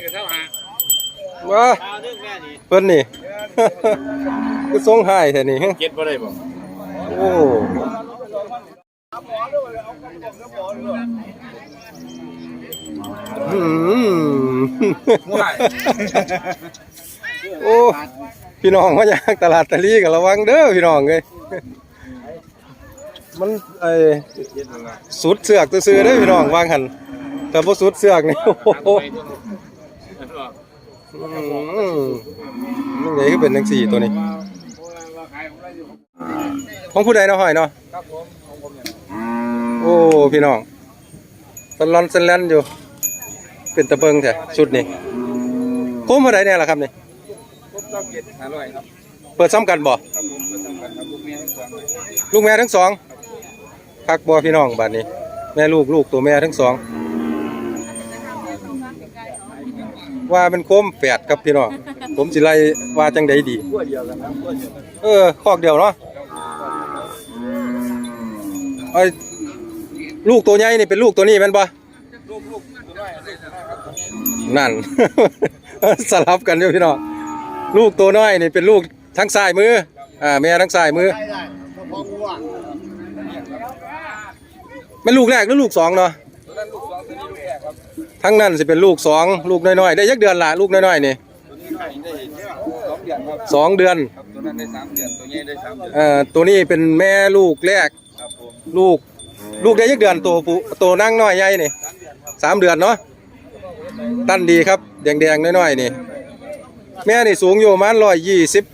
นี่ก็เท่าหาว้าดาวนึงแม่นี่เพิ่นนี่ คือทรงหายแท้นี่เจ็ดบ่ได้บ่โอ้อืมโอ้พี่น้องมาจากตลาดตะลีก็ระวังเด้อพี่น้องเอ้ยมันไอ้สุดเสือกซื่อๆเด้พี่น้องวางหันแต่บ่สุดเสือกนี่โอ้ โหอืมนี่ไงคือเป็นจังซี่ตัวนี้ ของผู้ใดเนาะหอยเนาะครับผมของผมเนี่ยโอ้พี่น้องสลอนสแลนอยู่ เป็นตะเบิงแท้ชุดนี้คุ้มเท่าไหร่เนี่ยล่ะครับนี่ผมต้องเจ็ดห้าร้อยครับเปิดซ้ำกันบ่ครับผมเปิดทำกันครับลูกเมียทั้งสองเลยลูกแม่ทั้งสองคักบ่พี่น้องบัดนี้ แม่ลูกลูกตัวแม่ทั้งสอง ว่าเป็นโคมแฝดครับพี่น้อง ผมสิไล่ว่าจังใดดี ขั้วเดียวกันครับขั้วเดียวกันเออคอกเดียวเนาะไอ้ลูกตัวใหญ่นี่เป็นลูกตัวนี้แม่นบ่ลูกลูกตัวน้อยลูกตัวน้อยครับนั่น สลับกันอยู่พี่น้องลูกตัวน้อยนี่เป็นลูกทั้งซ้ายมืออ่าแม่ทั้งซ้ายมือได้ได้พองัวแม่นลูกแรกหรือลูกสองเนาะตัวนั้นลูกสองตัวนี้ลูกแรกครับ ทั้งนั้นสิเป็นลูกสองลูกน้อยๆได้ยักเดือนละลูกน้อยๆนี่ตัวนี้ให้ได้สองเดือนครับสองเดือนครับตัวนั้นได้สามเดือนตัวนี้ได้สามเดือนเอ่อตัวนี้เป็นแม่ลูกแรกครับผมลูกลูกได้ยักเดือนตัวผู้ตัวนั่งน้อยใหญ่นี่สามเดือนเนาะตั้นดีครับแดงๆน้อยๆนี่ แม่นี่สูงอยู่ประมาณร้อยยี่สิบ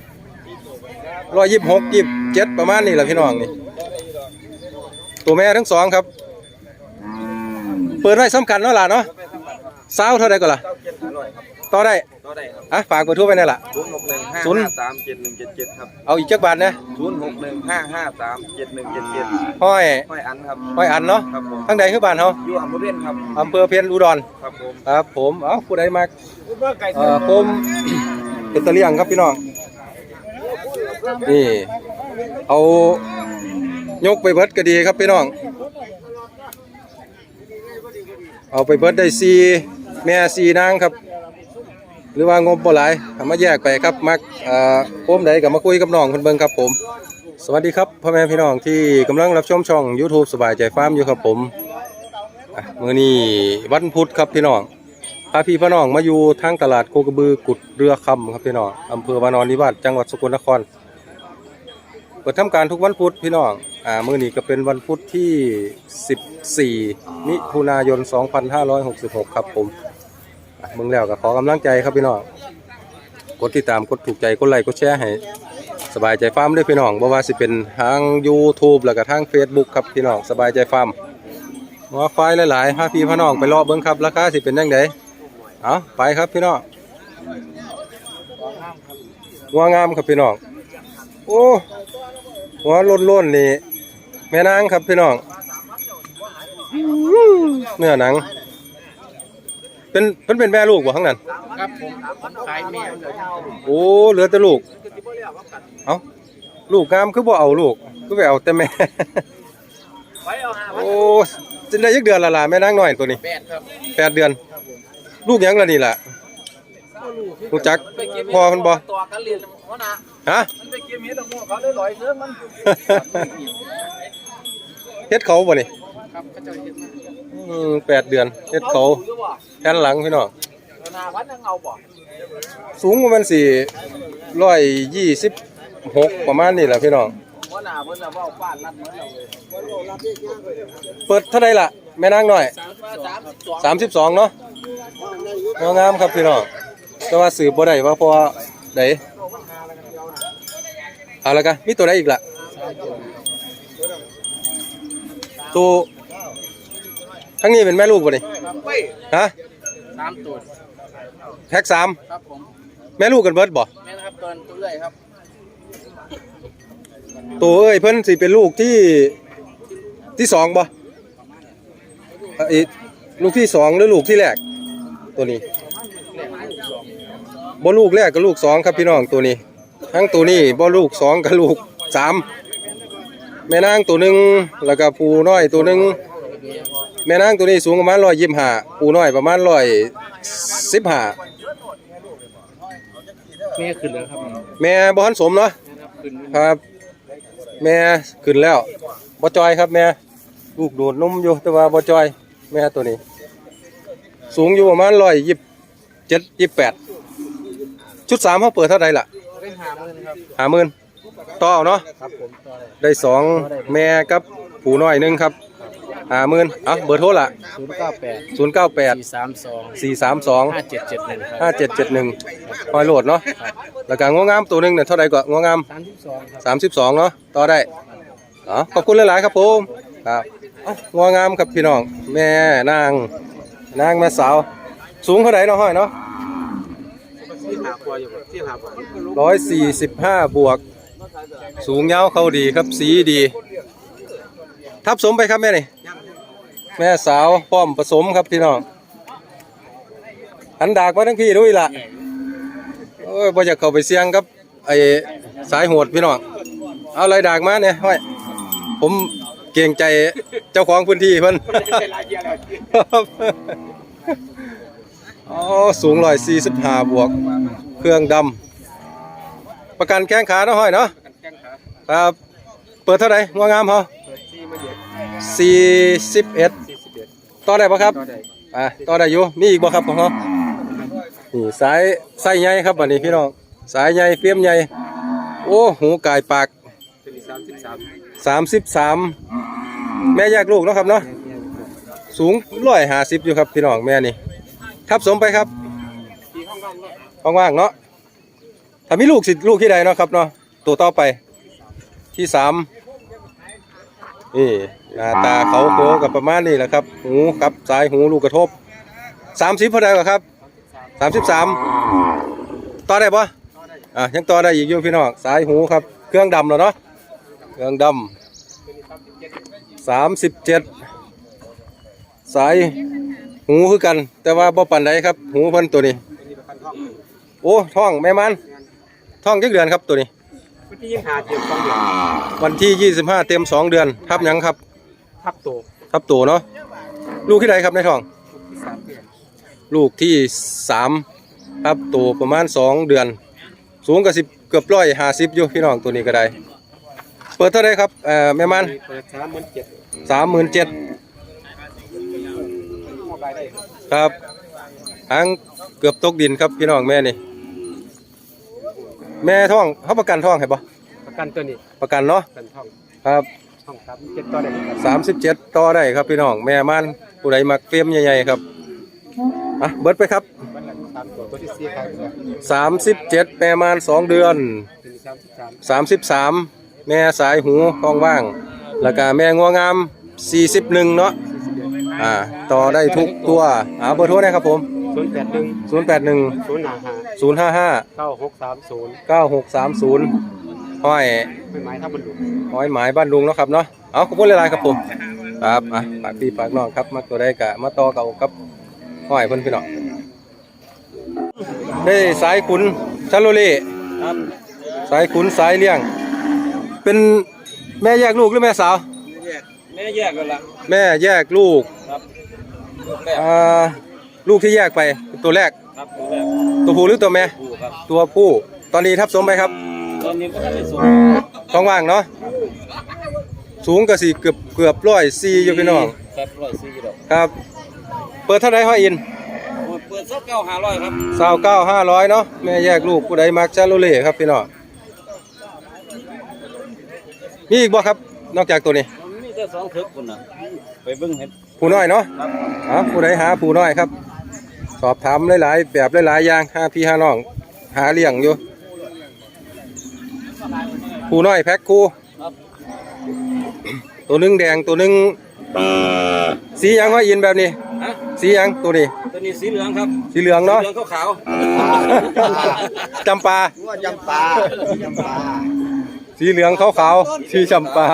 ร้อยยี่สิบหกยี่สิบเจ็ดประมาณนี้แหละพี่น้องนี่ตัวแม่ทั้งสองครับ เปิดไว้สำคัญเนาะล่ะเนาะ สาวเท่าไรก็ล่ะเก้าเจ็ดห้าร้อยครับต่อได้ตัวได้ครับอะฝากกดทั่วไปนี่ล่ะศูนย์หกหนึ่งห้าศูนย์ห้าสามเจ็ดหนึ่งเจ็ดเจ็ดครับเอาอีกจักบาทนะศูนย์หกหนึ่งห้าห้าสามเจ็ดหนึ่งเจ็ดเจ็ดห้อยห้อยอันครับห้อยอันเนาะครับผมทั้งใดคือบ้านเฮาอยู่อำเภอเพียนครับอำเภอเพียรอุดรครับผมครับผมเอ้าผู้ใดมาเมื่อไก่เอ่อผมเป็นตะเลียงครับพี่น้องนี่เอายกไปเบิดก็ดีครับพี่น้อง เอาไปเบิดได้ซี แม่ซีนางครับ หรือว่างบบ่หลายเอามาแยกไปครับมักอ่อมใดก็มาคุยกับน้องเพิ่นเบิ่งครับผม สวัสดีครับพ่อแม่พี่น้องที่กำลังรับชมช่อง YouTube สบายใจฟาร์มอยู่ครับผมอะมื้อนี้วันพุธครับพี่น้องพาพี่พี่น้องมาอยู่ทางตลาดโคกระบือกุดเรือคำครับพี่น้องอำเภอวานอนนิวาสจังหวัดสกลนคร เปิดทำการทุกวันพุธพี่น้อง อ่า มื้อนี้ก็เป็นวันพุธที่ 14 มิถุนายน 2566 ครับผม อะมึงแล้วก็ขอกำลังใจครับพี่น้องกดติดตามกดถูกใจกดไลค์กดแชร์ให้สบายใจฟาร์มด้วยพี่น้องบ่ว่าสิเป็นทาง YouTube แล้วก็ทาง Facebook ครับพี่น้องสบายใจฟาร์มหัวควายหลายๆพาพี่พี่น้องไปรอบเบิ่งครับราคาสิเป็นจังไดเอาไปครับพี่น้องหัวงามครับพี่น้องโอ้หัวล้นล้นๆนี่แม่นางครับพี่น้องเนื้อหนัง เป็นเพิ่นเป็นแม่ลูกบ่ข้างนั้นครับผมผมขายแมวเลยโอ้เหลือแต่ลูกเอ้าลูกงามคือบ่เอาลูกคือไปเอาแต่แม่ ไว้เอาหาโอ้จะได้ยักเดือนละล่ะแม่นางน้อยตัวนี้แปดครับแปดเดือน ลูกหยังล่ะนี่ล่ะ รู้จักพ่อเพิ่นบ่ ตัวกันเรียนหัวหน้าฮะ มันไปเก็บเห็ดของเขาได้ลอยเสื้อมัน เฮ็ดเขาบ่นี่ครับเขาจะเห็ดมา อืมแปดเดือนเฮ็ดเข่าแค่นหลังพี่น้องสูงประมาณสี่ร้อยยี่สิบหกประมาณนี้แหละพี่น้องเปิดเท่าไรล่ะ แม่นางหน่อยสามสิบสองสามสิบสองเนาะงามครับพี่น้องแต่ว่าสืบบ่ได้ว่าพราะว่าไดเอาละกันมีตัวใดอีกล่ะตัว ทั้งนี้เป็นแม่ลูกบ่นี่เฮ้ยฮะสามตัวแท็กสามครับผมแม่ลูกกันเบิดบ่แม่นะครับตัวตัวเลื่อยครับ ตัวเอ้ยเพิ่นสิเป็นลูกที่ที่สองบ่เอ่ออีลูกที่สองหรือลูกที่แรก ตัวนี้บ่ลูกแรกกับลูกสองครับพี่น้องตัวนี้ ทั้งตัวนี้บ่ลูกสองกับลูกสามแม่นางตัวหนึ่งแล้วก็ปูน้อยตัวหนึ่ง แม่นางตัวนี้สูงประมาณร้อยยี่สิบห้าปูน้อยประมาณร้อยสิบห้าแม่ขึ้นแล้วครับแม่บ่ทันสมเนาะขึ้นครับ แม่ขึ้นแล้วบ่จอยครับแม่ลูกดูดนมอยู่แต่ว่าบ่จอย แม่ตัวนี้ สูงอยู่ประมาณร้อยยี่สิบเจ็ดยี่สิบแปดชุดสามเขาเปิดเท่าไหร่ล่ะได้หาเงินครับหาหมื่นต่อเอาเนาะครับผมต่อเลยได้สองแม่กับผูน้อยหนึงครับ หาหมื่นเอาเบอร์โทรละศูนย์เก้าแปดศูนย์เก้าแปดสี่สามสองสี่สามสองห้าเจ็ดเจ็ดหนึ่งครับห้าเจ็ดเจ็ดหนึ่งคอยโหลดเนาะแล้วก็งวงามตัวหนึงเนี่ยเท่าไหร่ก็งวงามสามสิบสองครับสามสิบสองเนาะต่อได้อ๋อขอบคุณหลาย ๆ ครับผมครับเอ้างวงามครับพี่น้อง แม่นาง นางแม่สาว สูงเท่าไหร่เนาะห้อยเนาะที่หาปัวอยู่ที่หาปัวร้อยสี่สิบห้าบวก สูงยาวเข้าดีครับสีดี ทับสมไปครับแม่นี่แม่สาวป้อมผสมครับพี่น้องหันดากมาทั้งพี่ด้วยล่ะโอ้ยบ่อยากเข้าไปเสี่ยงครับไอ้สายโหดพี่น้องเอาอะไรดากมาเนี่ยห้อยผมเกรงใจเจ้าของพื้นที่เพิ่นอ๋อสูงร้อยสี่สิบห้าบวก เครื่องดำประกันแข้งขาเนาะห้อยเนาะแข้งขาครับ เปิดเท่าไหร่งวงามเหรอ สี่สิบเอ็ดสี่สิบเอ็ดต่อได้ปะครับต่อได้อะต่อได้อยู่มีอีกบ่ครับของเขานี่สายไส้ใหญ่ครับบัดนี้พี่น้องสายใหญ่เฟียมใหญ่โอ้หูกายปากเป็นสามสิบสามสามสิบสามแม่แยกลูกเนาะครับเนาะสูงร้อยห้าสิบอยู่ครับพี่น้องแม่นี่ทับสมไปครับที่ห้องว่างเนี่ยว่างๆเนาะถ้ามีลูกสิลูกที่ใดเนาะครับเนาะตัวต่อไปที่สามนี่ หน้าตาเขาโค้งกับประมาณนี้แหละครับ หูกับสายหูลูกกระทบสามสิบพอได้กว่าครับสามสิบสามต่อได้ปะอะยังต่อได้อีกอยู่พี่น้องสายหูครับ เครื่องดำแล้วเนาะเครื่องดำสามสิบเจ็ดสายหูคือกัน แต่ว่าบ่ปันใดครับ หูเพิ่นตัวนี้เป็นประกันห้องโอ้ท้องแม่มันท้องจักเดือนครับตัวนี้พื้นที่ยังหาเตรียมสองเดือนวันที่25เต็ม2เดือนทับหยังครับ ทับโตทับตัวเนาะลูกที่ใดครับในท้องที่สามเดือนลูกที่3ทับตัวประมาณ2เดือน สูงกับสิบเกือบร้อยห้าสิบอยู่พี่น้องตัวนี้ก็ได้ เปิดเท่าไรครับเอ่อแม่มันเปิดสามหมื่นเจ็ดสามหมื่นเจ็ดมอบรายได้ครับหางเกือบตกดินครับพี่น้องแม่นี่ แม่ท้องเขาประกันท้องให้ปะประกันตัวนี้ประกันเนาะเป็นห้องครับ ห้องครับเจ็ดต่อได้ครับสามสิบเจ็ดต่อได้ครับพี่น้องแม่มันผู้ใดมักเฟรมใหญ่ๆครับอะเบิดไปครับวันหลังสามตัวตัวที่สี่ครับเป็นสามสิบเจ็ดแม่มันสองเดือนสามสิบสามสามสิบสามแม่สายหูท้องว่าง แล้วก็แม่งัวงามสี่สิบหนึ่งเนาะอ่าต่อได้ทุกตัวอ่าเบอร์โทรได้ครับผมศูนย์แปดหนึ่งศูนย์แปดหนึ่งศูนย์ห้าห้าศูนย์ห้าห้าเก้าหกสามศูนย์เก้าหกสามศูนย์ ห้อยเป็นไม้ทับบรรลุห้อยหมายบ้านดุงเนาะครับเนาะเอาขอบคุณหลายๆครับผมครับอะฝากพี่ฝากน้องครับมาตัวได้กะมาต่อเก่ากับห้อยเพิ่นพี่น้องได้สายขุนชาโลเล่ครับสายขุนสายเลี้ยง เป็นแม่แยกลูกหรือแม่สาว แม่แยกกันละแม่แยกลูกครับแรกอ่าลูกที่แยกไปเป็นตัวแรกครับตัวแรก ตัวผู้หรือตัวแม่ผู้ครับตัวผู้ ตอนนี้ทับสมไปครับ ตอนนี้ก็ได้สูงท้องว่างเนาะสูงก็สี่เกือบเกือบร้อยสี่อยู่พี่น้องครับร้อยสี่กิโลครับ เปิดเท่าไรห้อยอินเปิดสักเก้าห้าร้อยครับสาวเก้าห้าร้อยเนาะแม่แยกลูกผู้ใดมักชาโลเล่ครับพี่น้องมีอีกบ่ครับนอกจากตัวนี้มันมีแต่สองเถิกคนน่ะไปเบิ่งเห็นผู้น้อยเนาะครับอะผู้ใดหาผู้น้อยครับ สอบถามหลายๆแบบหลายๆอย่างห้าพี่ห้าน้อง หาเลี้ยงอยู่ ผู้น้อยแพ็คคู่ครับตัวหนึงแดงตัวหนึงสีหยังห้อยอินแบบนี้ฮะสีหยังตัวนี้ตัวนี้สีเหลืองครับสีเหลืองเนาะเหลืองขาวจำปาๆว่าจำปาจำปาสีเหลืองขาวๆสีจำปา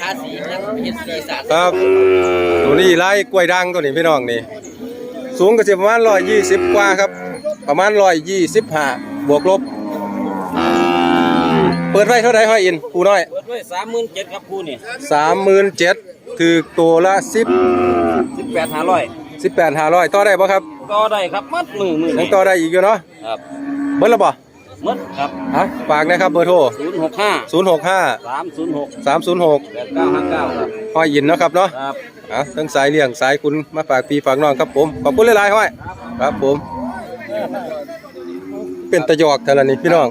ทาสีนะเห็นสีสันครับตัวนี้ไล่กล้วยด่างตัวนี้พี่น้องนี่ สูงก็สิประมาณร้อยยี่สิบกว่าครับ ประมาณร้อยยี่สิบห้าบวกลบ เปิดไว้เท่าไหร่ห้อยอินผู้น้อยเปิดไว้สามหมื่นเจ็ดครับคู่นี่สามหมื่นเจ็ดถือตัวละสิบสิบแปดห้าร้อยสิบแปดห้าร้อยต่อได้บ่ครับก็ได้ครับมัดมือมือยังต่อได้อีกอยู่เนาะครับเบิ้ลละบ่มัดครับฮะฝากนะครับเบอร์โทรศูนย์หกห้าศูนย์หกห้าสามศูนย์หกสามศูนย์หกแปดเก้าห้าเก้าครับห้อยยินเนาะครับเนาะครับอะทั้งสายเลี้ยงสายคุณมาฝากพี่ฝากน้องครับผมขอบคุณหลายๆห้อยครับผม เป็นตะยอกเท่านั้นนี่พี่น้อง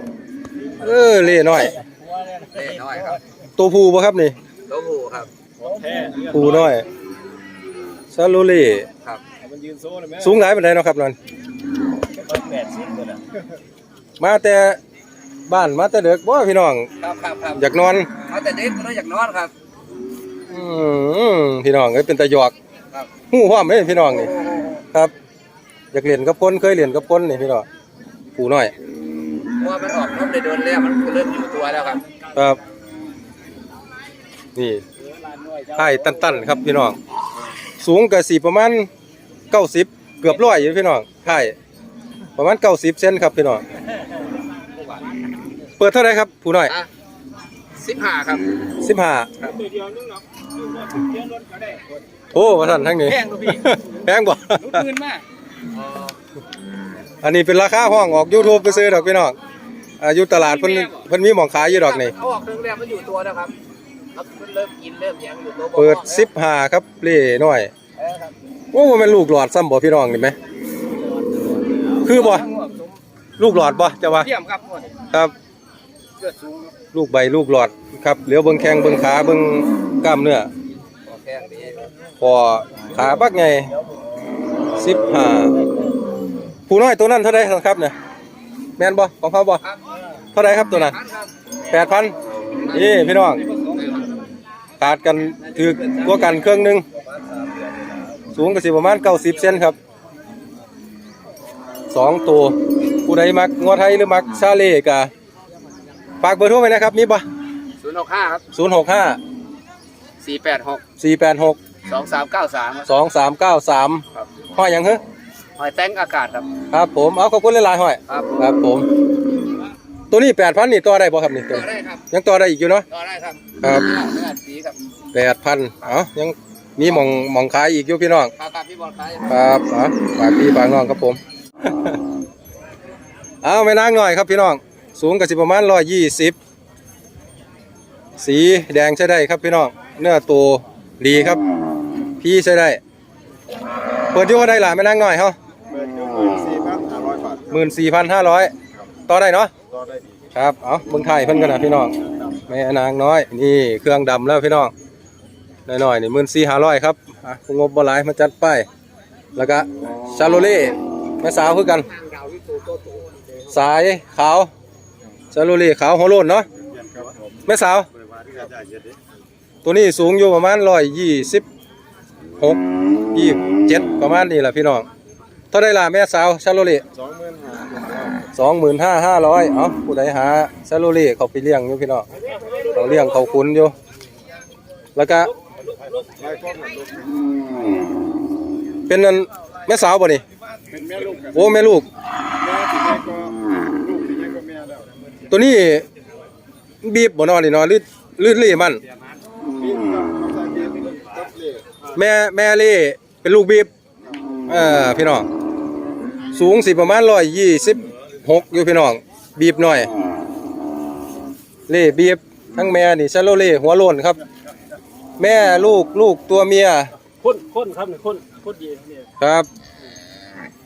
เออเล่น้อย เล่น้อยครับ ตัวผู้บ่ครับนี่โตหูครับผู้น้อยซาโลเล่ครับสูงหลายปานใดเนาะครับนั่นแปดสิบเลยนะมาแต่บ้านมาแต่เด็กบ่พี่น้อง ครับครับครับอยากนอนเอาแต่เด็กก็อยากนอนครับ อืมพี่น้องเอ้ยเป็นตะยอกครับฮู้พร้อมเด้พี่น้องนี่ครับ อยากเรียนกับคนเคยเรียนกับคนนี่พี่น้องผู้น้อยเพราะว่ามันออกนมได้โดนแล้วมันเริ่มอยู่ตัวแล้วครับ ครับ นี่ไข่ตันๆครับพี่น้อง สูงกับสีประมาณเก้าสิบเกือบร้อยอยู่พี่น้องไข่ประมาณเก้าสิบเซนครับพี่น้อง เปิดเท่าไหรครับผู้น้อยอะสิบห้าครับสิบห้าโอ้มาทันทั้งนี้แพงลูกพี่แพงบ่รุดเงินมาก อันนี้เป็นราคาห้องออก YouTube ไปซื้อดอกพี่น้องอาอยุตลาดเพิ่นเพิ่นมีหมองขายอยู่ดอกนี่เขาออกเครื่องแรกมันอยู่ตัวแล้วครับครับมันเริ่มกินเริ่มหยังอยู่ตัวบ่เปิดพอสิบห้าครับเล่น้อยเออครับโอ้มันเป็นลูกหลอดซ้ำบ่พี่น้องนี่ไหมคือบ่ทั้งหมดสมลูกหลอดบ่จะว่าเทียมครับหมดครับเลือดสูงลูกใบลูกหลอดครับเหลียวเบิ่งแข้งเบิ่งขาเบิ่งกล้ามเนื้อ ออกแพงดีพอขาบักไง สิบห้าผู้น้อยตัวนั้นเท่าไรครับเนี่ยแม่นบ่ของเขาบ่ครับเท่าไรครับตัวนั้นพันครับแปดพันนี่พี่น้องขาดกันถือตัวกันเครื่องหนึงสูงก็สิประมาณเก้าสิบเซนครับสองตัวผู้ใดมักงัวไทยหรือมักซาเล่กะฝากเบอร์โทรไว้นะครับมีบ่ศูนย์หกห้าครับศูนย์หกห้าสี่แปดหกสี่แปดหกสองสามเก้าสามครับสองสามเก้าสามครับ ห้อยหยังเหรอหอยแต้งอากาศครับครับผมเอาขอบคุณหลายๆห้อยครับครับผม ตัวนี้แปดพันนี่ต่อได้บ่ครับนี่ตัวต่อได้ครับยังต่อได้อีกอยู่เนาะต่อได้ครับครับเนื้อสีครับแปดพันเอายังมีหมองหมองขายอีกอยู่พี่น้องครับครับพี่บอลขายครับเอาฝากพี่ฝากน้องครับผม เอาไม่นางหน่อยครับพี่น้อง สูงกับสิประมาณร้อยยี่สิบสีแดงใช้ได้ครับพี่น้อง เนื้อตัวดีครับ พี่ใช้ได้ เปิดอยุ่งได้หล่ะไม่นางหน่อยเฮาเปิดอยู่หมื่นสี่พันห้าร้อยบาทหมื่นสี่พันห้าร้อยต่อได้เนาะต่อได้ดีครับ เอาเบิ่งไทยเพิ่นกันนะพี่น้องแม่นางน้อย นี่เครื่องดำแล้วพี่น้องน้อยๆนี่หมื่นสี่ห้าร้อยครับอะงบบ่หลายมาจัดไปายแล้วก็ชาโลเล่แม่สาวคือกัน สายขาวชาโลเล่ขาวหัวโลนเนาะครับผมแม่สาวบริวารที่กระจายเยอะดิตัวนี้สูงอยู่ประมาณร้อยยี่สิบหกยี่เจ็ด ประมาณนี้แหละพี่น้องเท่าไดล่ะแม่สาวชาโลเล่สองหมื่นห้าสองหมื่นห้าห้าร้อยเอ้าผู้ใดหาชาโลเล่เขาไปเลี้ยงอยู่พี่น้องเขาเลี้ยงเขาคุ้นอยู่ แล้วก็ไล่ก้อนหมดลูกเป็นนั่นแม่สาวบ่นี่เป็นแม่ลูกครับโอ้แม่ลูกแม่ที่แม่ก็ลูกที่แม่ก็แม่แล้วตัวนี้บีบบ่นอนนี่เนาะหรือหรือเล่มันปีนกับเขาใส่เบียร์กับเล่แม่แม่เล่เป็นลูกบีบ เออพี่น้อง สูงสิประมาณร้อยยี่สิบหกอยู่พี่น้อง บีบหน่อย เล่บีบ ทั้งแม่นี่ชาโลเล่หัวโลนครับ แม่ลูกลูกตัวเมียคนคนครับนี่คนคนดีเนี่ยครับ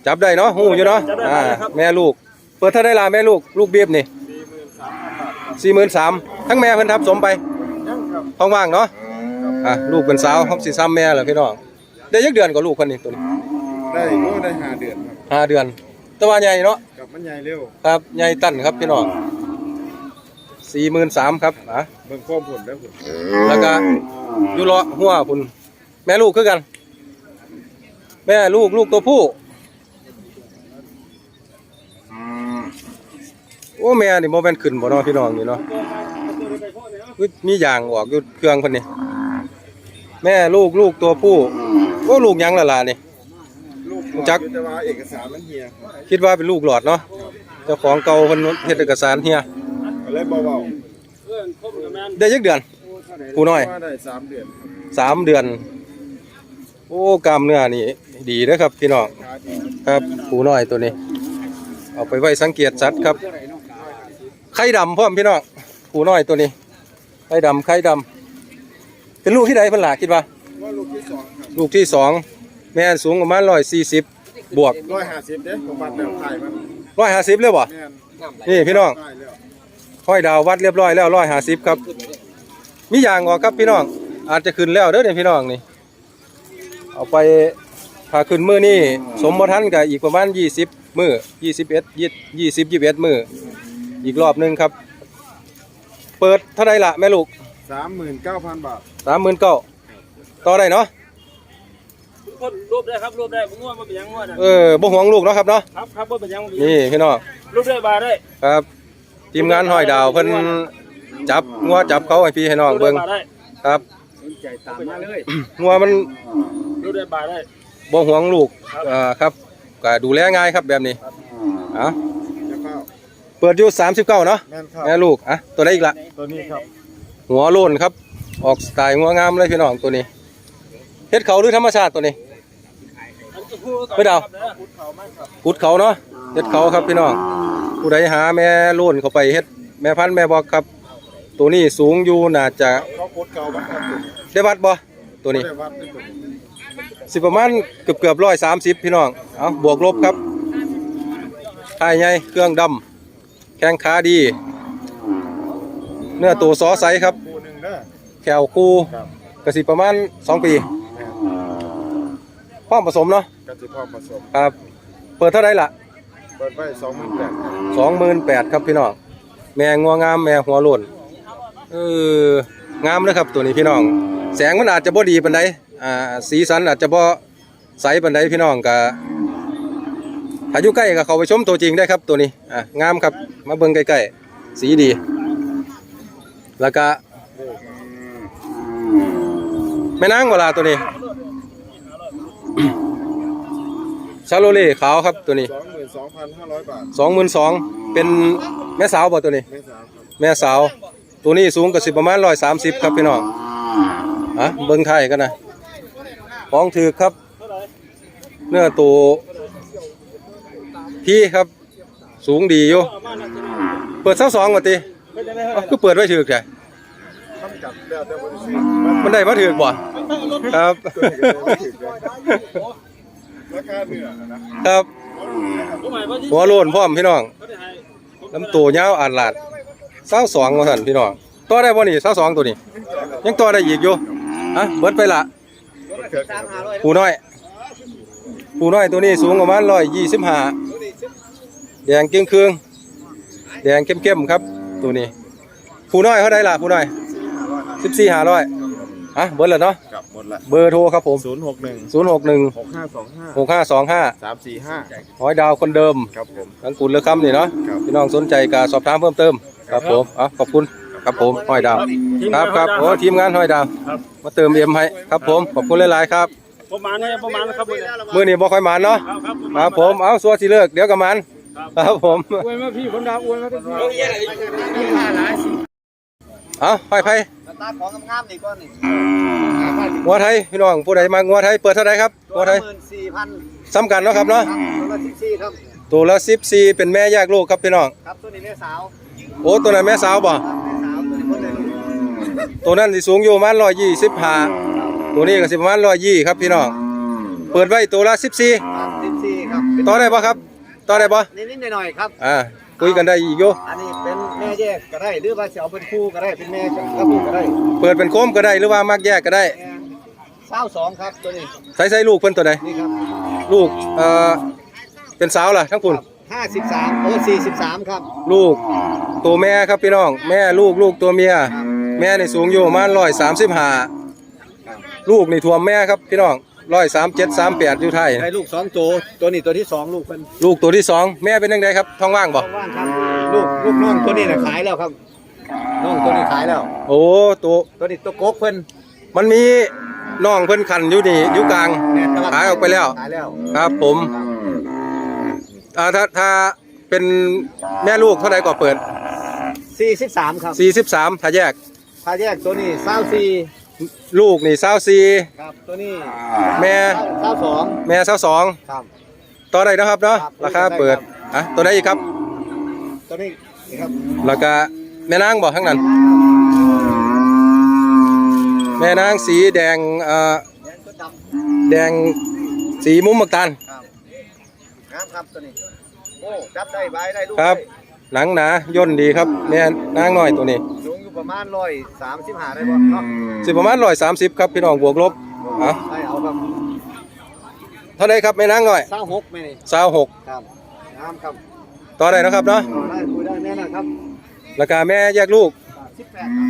จับได้เนาะหูอยู่เนาะจับได้อ่าครับแม่ลูก เปิดเท่าได้ล่ะแม่ลูกลูกบีบนี่สี่หมื่นสามทั้งแม่เพิ่นทับสมไปยังครับท้องว่างเนาะอะลูกเป็นสาวฮอบสิซ้ำแม่เหรอพี่น้องได้ยักเดือนกว่าลูกคนนี้ตัวนี้ ได้โอ้ได้ห้าเดือนครับห้าเดือน แตะวันใหญ่เนาะกับมันใหญ่เร็วครับใหญ่ตั้นครับพี่น้องสี่หมื่นสามครับอะเบิ่งข้อผลแล้วผลแล้วก็อยู่เลาะหัวพุ่นแม่ลูกคือกัน แม่ลูกลูกตัวผู้โอ้แม่นี่โมเป็นขึ้นบ่เนาะพี่น้องนี่เนาะอุ๊ยมีอย่างออกอยู่เครื่องเพิ่นนี่แม่ลูกลูกตัวผู้โอ้ลูกหยังละล่ะนี่ลูก จักแต่ว่าเอกสารมันเฮียคิดว่าเป็นลูกหลอดเนาะเจ้าของเก่าเพิ่นเฮ็ดเอกสารเฮียก็เลยเบาเพื่อนคบกับแม่นได้ยักเดือนๆผู้น้อยว่าได้สามเดือนสามเดือน โอ้กล้ามเนื้อนี่ดีเด้อครับพี่น้องครับปูน้อยตัวนี้ เอาไปไว้สังเกตสัตว์ครับไข่ดำพร้อมพี่น้องปูน้อยตัวนี้ไข่ดำไข่ดำเป็นลูกที่ใดเพิ่นล่ะคิดว่าว่าลูกที่สองครับลูกที่สอง แม่นสูงประมาณร้อยสี่สิบบวกร้อยห้าสิบเด้ผมบัตรแล้วถ่ายมันร้อยห้าสิบเลยบ่แม่นนี่พี่น้องถ่ายแล้วห้อยดาววัดเรียบร้อยแล้วร้อยห้าสิบครับ มีอย่างออกครับพี่น้อง อาจจะขึ้นแล้วเด้อเนี่ยพี่น้องนี่ เอาไปพาขึ้นมือนี่สมบทันกับอีกประมาณยี่สิบมือยี่สิบเอ็ดยี่ยี่สิบยี่สิบเอ็ดมืออีกรอบหนึงครับ เปิดเท่าไรล่ะแม่ลูกสามหมื่นเก้าพันบาทสามหมื่นเก้าต่อได้เนาะ คนรูปได้ครับรูปได้ผมง่วงมาเป็นยังง่วงนะเออบ่ห่วงลูกเนาะครับเนาะครับครับว่าเป็นยังบ่เป็นยังนี่พี่น้องรูปได้บาได้ครับ ทีมงานห้อยดาวเพิ่นจับงัวจับเขาให้พี่ให้น้องรูปเบิ่งได้บาได้ครับใจตามมาเลยงัวมันรูปได้บาได้ บ่ห่วงลูกเอ่อครับก็ดูแลง่ายครับแบบนี้เอะจะเข้าเปิดอยู่39เนาะแม่นครับแม่ลูกอะตัวใดอีกละ ตัวนี้ครับหัวโลนครับ ออกสไตล์งัวงามเลยพี่น้องตัวนี้เฮ็ดเขาหรือธรรมชาติตัวนี้ ไม่เดากุดเขาเนาะเฮ็ดเขาครับพี่น้องผู้ใดหาแม่โลนเข้าไปเฮ็ดแม่พันธุ์แม่บอกครับ ตัวนี้สูงอยู่น่าจะได้วัดบ่ตัวนี้ สิประมาณเกือบเกือบร้อยสามสิบพี่น้องเอาบวกลบครับท้ายใหญ่เครื่องดำแข้งขาดี เนื้อตัวซอไซครับแขวคู่กระสิประมาณสองปี พร้อมผสมเนาะกสิพ่อผสมครับ เปิดเท่าไรล่ะเปิดไว้สองหมื่นแปดสองหมื่นแปดครับพี่น้องแม่งัวงามแม่หัวโล้นเอองามเลยครับตัวนี้พี่น้อง แสงมันอาจจะบ่ดีปานใดอ่าสีสันอาจจะบ่ใสปานใดพี่น้องก็ถ้าอยู่ใกล้ก็เข้าไปชมตัวจริงได้ครับตัวนี้อะงามครับมาเบิ่งใกล้ๆสีดี แล้วก็แม่นางเวลาตัวนี้ ชาโลเล่ขาวครับตัวนี้สองหมื่นสองพันห้าร้อยบาทสองหมื่นสองเป็นแม่สาวบ่ตัวนี้ ไม่สามครับแม่สาว ตัวนี้สูงกับสิประมาณร้อยสามสิบครับพี่น้องอะเบิ้งไทยกันนะของถือครับ เนื้อตัวพี่ครับ สูงดีอยู่เปิดเท่าสองว่ะติเอ้าคือเปิดไว้ถือแกทำกับแล้วแต่บริษัทมันได้มาถือบ่ ครับ ราคาเนื้อนะครับ หัวโลนพร้อมพี่น้องเขาได้ให้ลำตัวยาวอ่านลาดเศร้าสองว่าสั่นพี่น้องต่อได้บ่นี่เศร้าสองตัวนี้ ยังต่อได้อีกอยู่อะเบิดไปละเกิดปูน้อยปูน้อยตัวนี้สูงประมาณร้อยยี่สิบห้าแดงเกี้ยงเครื่องแดงเข้มๆครับ ตัวนี้ปูน้อยเขาได้ละปูน้อยสิบสี่ห้าร้อย อะเบิดแล้วเนาะกลับหมดละเบอร์โทรครับผม ศูนย์หกหนึ่งศูนย์หกหนึ่งหกห้าสองห้าหกห้าสองห้าสามสี่ห้าหอยดาวคนเดิมครับผม ทั้งกุลและคำนี่เนาะครับ พี่น้องสนใจก็สอบถามเพิ่มเติมครับผมอะขอบคุณครับผมหอยดาว ครับครับโอ้ทีมงานหอยดาวครับมาเติมเอ็มให้ครับผมขอบคุณหลายๆครับประมาณนี้ประมาณนะครับผมมื้อนี้บ่ค่อยมานเนาะครับครับครับผมเอาสัวสิเลิกเดี๋ยวก็มันครับผม อวยมาพี่คนดาวอวยมาพี่ เอาไปไปตาของงามๆนี่ก้อนนี่งัวไทยพี่น้องผู้ใดมางัวไทยเปิดเท่าไหร่ครับงัวไทยหมื่นสี่พันซ้ำกันเนาะครับเนาะตัวละสิบสี่ครับตัวละ14เป็นแม่แยกลูกครับพี่น้องครับตัวนี้แม่สาวโอ้ตัวนั้นแม่สาวบ่ครับแม่สาวตัวนี้คนเลยลูกตัวนั้นสิสูงอยู่ประมาณ125ตัวนี้ก็สิประมาณ120ครับพี่น้องเปิดไว้ตัวละ14ครับสิบสี่ครับเป็นต่อได้บ่ครับต่อได้บ่นิดๆหน่อยๆครับอ่า คุยกันได้อีกอยู่อันนี้เป็นแม่แยกก็ได้หรือว่าจะเอาเป็นคู่ก็ได้เป็นแม่กับคู่ก็ได้เปิดเป็นโคมก็ได้หรือว่ามักแยกก็ได้แม่สาวสองครับตัวนี้ใส่ใส่ลูกเพิ่นตัวใดนี่ครับลูกเอ่อเป็นสาวล่ะทั้งคุณห้าสิบสามโอ้สี่สิบสามครับ ลูกตัวแม่ครับพี่น้อง แม่ลูกลูกตัวเมีย แม่นี่สูงอยู่ประมาณร้อยสามสิบห้าลูกนี่ท่วมแม่ครับพี่น้อง ร้อยสามเจ็ดสามแปดอยู่ไทยได้ลูกสองตัวตัวนี้ตัวที่สองลูกเป็นลูกตัวที่สองแม่เป็นยังไงครับท้องว่างบ่ว่างครับลูกลูกน้องตัวนี้น่ะขายแล้วครับน้องตัวนี้ขายแล้ว โอ้ตัวตัวนี้ตัวโกกเพิ่นมันมีน้องเพิ่นคันอยู่นี่อยู่กลางแม่ตะวันขายออกไปแล้ว ขายแล้วครับผมอ่าถ้าถ้าเป็นแม่ลูกเท่าไหร่ก็เปิด สี่สิบสามครับ43ถ้าแยกถ้าแยกตัวนี้เศร้าสี่ ลูกนี่เศร้าซีครับตัวนี้แม่เก้าสองแม่เศร้าสองครับต่อได้นะครับเนาะครับราคาเปิดอะตัวไหนอีกครับ ตัวนี้นี่ครับแล้วก็แม่นางบอกข้างนั้น แม่นางสีแดงเอ่อแดงตัวดำแดงสีมุมหมักตาลครับงามครับตัวนี้โอ้จับได้ใบได้ลูกครับหนังหนาย่นดีครับแม่นางน้อยตัวนี้สูงอยู่ ประมาณร้อยสามสิบห้าได้บ่เนาะสิประมาณร้อยสามสิบครับพี่น้องบวกลบอะได้เอาครับเท่าไหรครับแม่นางน้อยเศร้าหกไหมนี่สาวหกครับงามครับต่อได้นะครับเนาะต่อได้คุยได้แน่นะครับราคาแม่แยกลูกสิบแปดครับ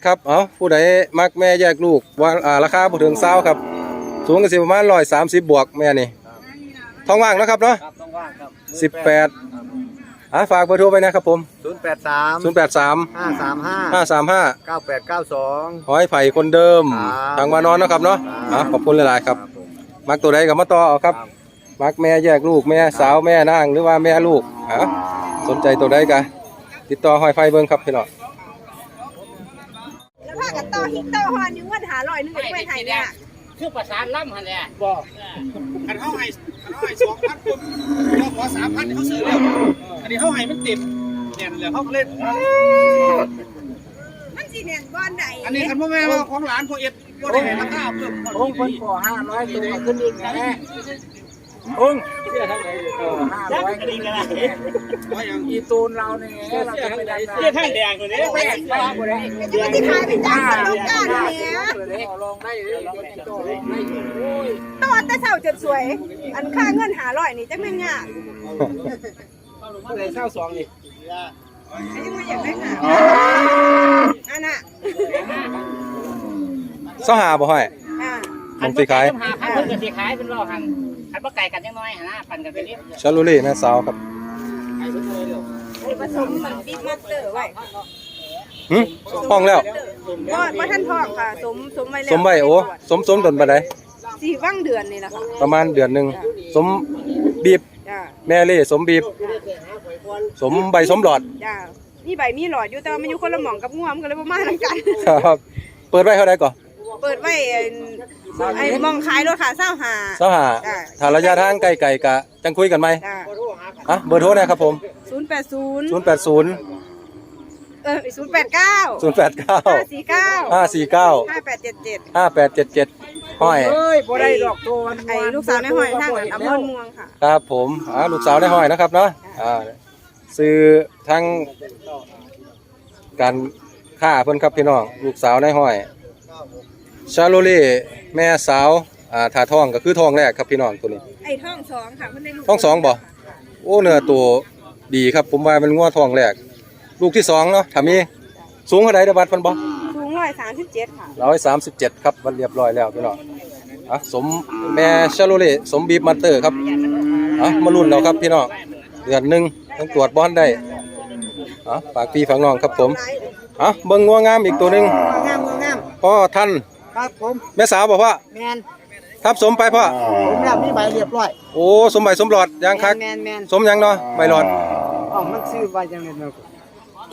18ครับเอาผู้ใดมักแม่แยกลูกว่าอ่าราคาบ่ถึงเศร้าครับ สูงกันสิประมาณ130บวกแม่นี่ท้องว่างนะครับเนาะครับต้องว่างครับ18 อะฝากเบอร์โทรไปนะครับผม ศูนย์แปดสาม083 ห้าสามห้า535 เก้าแปดเก้าสอง หอยไผ่คนเดิม ครับ ทางวานอนนะครับเนาะอะขอบคุณหลายๆครับ ผมมักตัวใดก็มาต่อเอาครับ มักแม่แยกลูกแม่สาวแม่นางหรือว่าแม่ลูกอะสนใจตัวใดก็ติดต่อหอยไฟเบิ่งครับพี่น้องแล้วพากันต่อฮิตต่อฮอนอยู่เงินหาร้อยหนึงก็ไม่ไทยเนี่ยคือประสานล่ำหันแหละคันเฮาให้คัน เฮาให้2,000ปุ๊บเราขอ3,000เขาซื้อแล้วอันนี้เฮาให้มันเต็มแน่นแล้วเฮาก็เล่น มันสิเน่นบอนใดอันนี้คันบ่แม่นว่าของหลานพ่อเอ็ดบ่ได้ให้ราคาเพิ่มองค์คนขอห้าร้อยตัวขึ้นอีกแน่ องค์ห้าร้อยขึ้นอีกแน่ว่าหยังอีตูนเราเนี่ยเราจะไม่ได้เสื้อทางแดงตัวนี้แปดแปดคนเลยจะมาที่ขายเป็นจ้างสนุกกันเนี่ยลองได้เลยลองได้โตลองได้โอ้ยต่อแต่เช้าจนสวย อันค่าเงินหาร้อยนี่จังแม่นยากเท่าไหร่เท่าสองนี่อันนี้มันอยากได้หาอันน่ะเสาหาบ่ห้อยอ่าผมสิขายหาพันเพิ่นก็สิขายเป็นรอหัน คันบ่ไก่กันจังน้อยหั่นนะปั่นกันไปเรื่อยชาลูรี่แม่สาวครับผสมมันบิ๊กมาสเตอร์ไว้หึห้องแล้วก็บ่ทันทองค่ะ สมสมไว้แล้วสมใบโอ้สมสมดนบันไดสิว่างเดือนนี่ล่ะค่ะประมาณเดือนหนึ่งสมบีบจ้าแม่เล่สมบีบ สมใบสมหลอดจ้ามีใบมีหลอดอยู่แต่ว่ามันอยู่คนละหม่องกับง่วมนก็เลยบ่มานํกันครับ เปิดไว้เท่าไหร่ก่อน เปิดไว้ไอ้ไอ้มองขายรถค่ะเศร้าหา เสาหาจ้ะ ถ้าระยะทางไกลๆกะจังคุยกันไหมจ้าอะเบอร์โทรนะครับผม ศูนย์แปดศูนย์080 เออศูนย์แปดเก้า089ห้าสี่เก้า549 ห้าแปดเจ็ดเจ็ด5877ห้อยเอ้ยบ่ได้ดอกตัวไอ้ลูกสาวในห้อยทางอำเภอเมืองค่ะ ครับผมอ่าลูกสาวในห้อยนะครับเนาะอ่าซื้อทั้งการค่าเพิ่นครับพี่น้องลูกสาวในห้อย ชาโลเล่แม่สาวอ่าทาทองก็คือทองแรกครับพี่น้องตัวนี้ ไอ้ท้องสองค่ะเพิ่นได้ลูกท้องสองบ่ โอ้เนื้อตัวดีครับผมว่ามันงัวทองแรก ลูกที่สองเนาะถ้ามีสูงเท่าใดเด้อบัดเพิ่นบ่ สูงร้อยสามสิบเจ็ดค่ะร้อยสามสิบเจ็ดครับมันเรียบร้อยแล้วพี่น้องอะสมแม่ชาโลเล่สมบีบมันเตอร์ครับอะมาลุ้นเอาครับพี่น้องเดือนหนึงต้องตรวจบอลได้อะฝากพี่ฝากน้องครับผมอะเบิ่งงัวงามอีกตัวหนึงงามงามพ่อท่าน ครับผมแม่สาวบอกว่าแมนทับสมไปพ่อผมแล้วมีใบเรียบร้อยโอ้สมใบสมหลอดยางคักแมนแมนสมหยังเนาะใบหลอดอ๋อมันซื้อไว้จังได๋เนาะ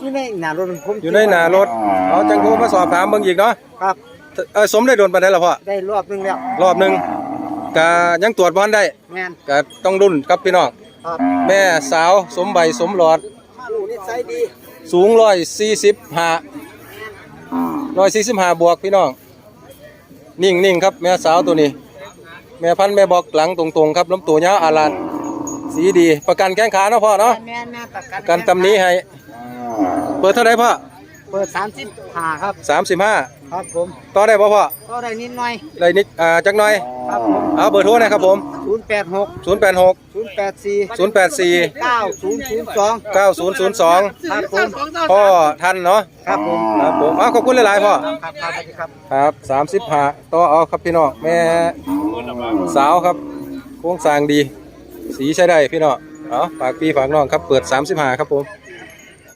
อยู่ในหน้ารถผมอยู่ในหน้ารถเอาจังโทรมาสอบถามเบิ่งอีกเนาะครับเออสมได้โดนปานใดล่ะพ่อได้รอบนึงแล้วรอบหนึงก็ยังตรวจบอลได้แมนก็ต้องรุ่นครับพี่น้องครับแม่สาวสมใบสมหลอดลูกนิสัยดีสูงร้อยสี่สิบห้าร้อยสี่สิบห้าบวกพี่น้อง นิ่งนิ่งครับแม่สาวตัวนี้ แม่พันธุ์แม่บอกหลังตรงๆครับลำตัวยาวอาลาดสีดีประกันแข้งขาเนาะพ่อเนาะแมนแมนประกันประกันตำหนี้ให้เปิดเท่าไหรพ่อ เปิด35ครับสามสิบห้าครับผมต่อได้ป่พ่อก็ได้นิดหน่อยได้นิดอ่าจักหน่อยครับผมเอาเบอร์โทรหนะครับผม086 0 8 6 084 0 8 4 9002 9 0 0 2ครับผมพ่อทันเนาะครับผมครับผมเอาขอบคุณหลายๆพ่อครับครับครับครับสามสิบห้าต่อเอาครับพี่น้องแม่สาวครับโครงสร้างดี สีใช้ได้พี่น้องเอาฝากพี่ฝากน้องครับเปิด35ครับผม